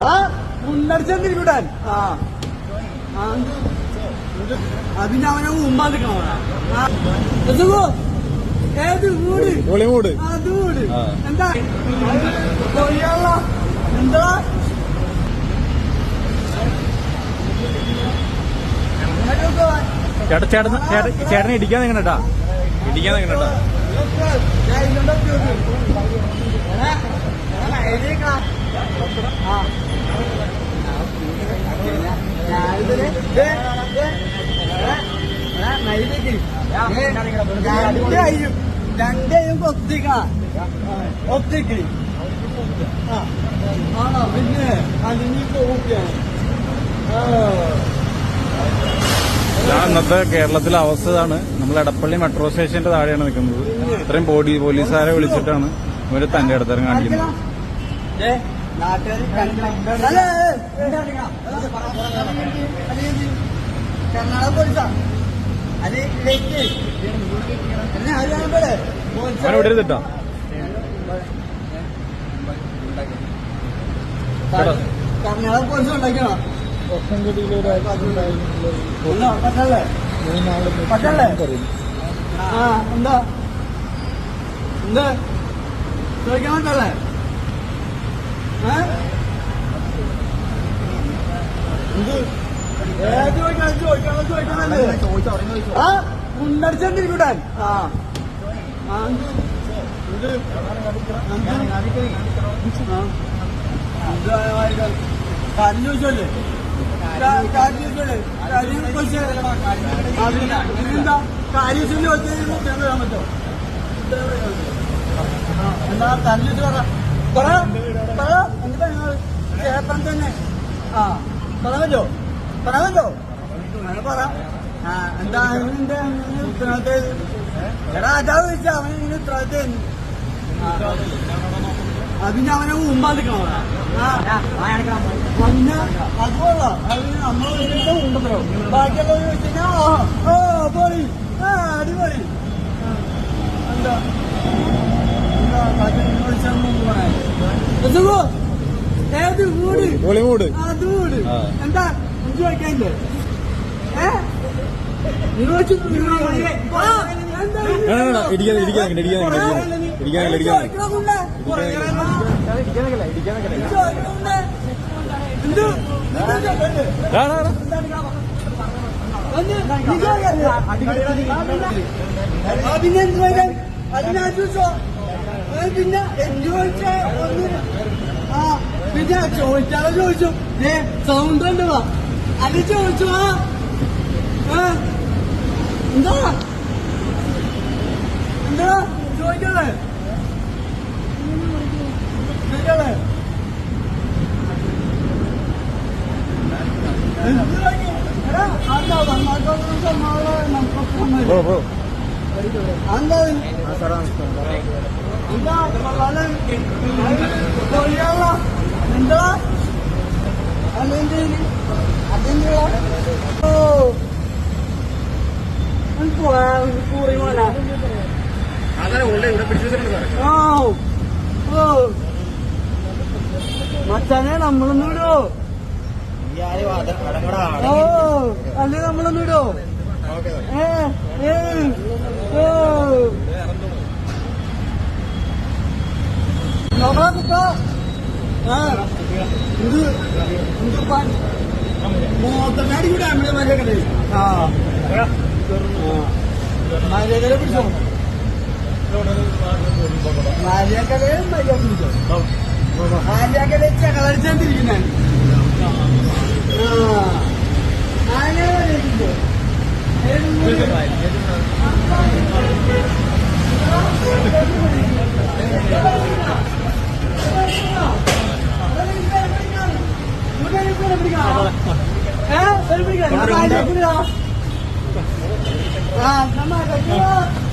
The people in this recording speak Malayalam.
ആ മുന്നടിച്ചെന്തിരിക്കൂടാൻ ആ? അവനെ ഏത് മൂട് അത് മൂട്. എന്താ എന്താ? ചേട്ടാ ചേട്ടൻ ചേട്ടൻ ചേട്ടനെ ഇടിക്കാൻ നിങ്ങണട്ടാ ഇടിക്കാൻ നിങ്ങണട്ടാ രണ്ടേയും രണ്ടേയും ആണോ പിന്നെ അതിന് പോവുകയാണ് ആ. ഇതാണ് ഇന്നത്തെ കേരളത്തിലെ അവസ്ഥ ഇതാണ് നമ്മൾ എടപ്പള്ളി മെട്രോ സ്റ്റേഷന്റെ താഴെയാണ് നിൽക്കുന്നത്. ഇത്രയും ബോഡി പോലീസുകാരെ വിളിച്ചിട്ടാണ് ഇവർ തന്റെ ഇടത്തരം കാണിക്കുന്നത്. കർണാടക പോലീസാ? അത് എന്നെ വിടരുതിട്ടാ കർണാടക പോലീസ് ആ എന്താ? എന്ത്? ചോദിക്കാൻ പറ്റല്ലേ ഏ എന്ത് ഏത് ചോദിക്കണല്ലേ ആ. കാര്യം ചോദിച്ചല്ലേ കാര്യം ചോദിച്ചല്ലേ കാര്യം ചോദിച്ചേ കാര്യം ചോദിച്ചു ഉത്തരം വരാൻ പറ്റോ ചോദിച്ചു പറ. പറ പറ. എന്താ ചേട്ടൻ തന്നെ. ആ. പറയാൻ പറ്റോ പറയാൻ പറ്റോ അങ്ങനെ പറ എന്താ അവന്റെ ഉത്തരവാദിത്തം? എടാ അതാ ചോദിച്ചാ അവൻ ഇങ്ങനെ ഉത്തരവാദിത്തം അതിന് അവനെ മുമ്പാ നിൽക്കണോ. പിന്നെ അതുകൊള്ള അത് നമ്മൾ ഉണ്ടല്ലോ ബാക്കിയുള്ള ചോദിച്ചാ ഓ പോളി ആ അടിപൊളി. എന്താ? ഏത് വീട്? ഹോളിവുഡ് അത് വീട്. എന്താ? അഞ്ചു പിന്നെ ചോദിച്ചാലോ ചോദിച്ചു. ഏ സൗണ്ട് ഉണ്ട് അത് ചോദിച്ചു? ആ ഏ, എന്താ എന്താ ചോദിക്കണേ ചോദിക്കണേ എന്ത് ചോദിക്കും? എടാ, അതാ വന്നാത്തോളം സമാധാനം നമുക്കൊക്കെ വന്നത്. പോ, പോ. എന്താ എന്താ കൊള്ളാലെ കൊള്ളിയാള എന്താ അതെന്ത് അതെന്താ ഓ കൂറി മോന ഓ മച്ചാനെ നമ്മളൊന്നും വിടോ. ഓ അല്ലേ നമ്മളൊന്നും വിടോ. ഏ ഏ ഓ. ഇത് ഇത് കൂടെ അമ്മയുടെ മര്യാദ ആ. മര്യാദ പിടിച്ചോ മര്യാദ മര്യാദ പിടിച്ചോ മര്യാദ ചകളടിച്ചാണ്ടിരിക്കുന്ന ആ അങ്ങനെ മര്യാദ പിടിച്ചോ ആ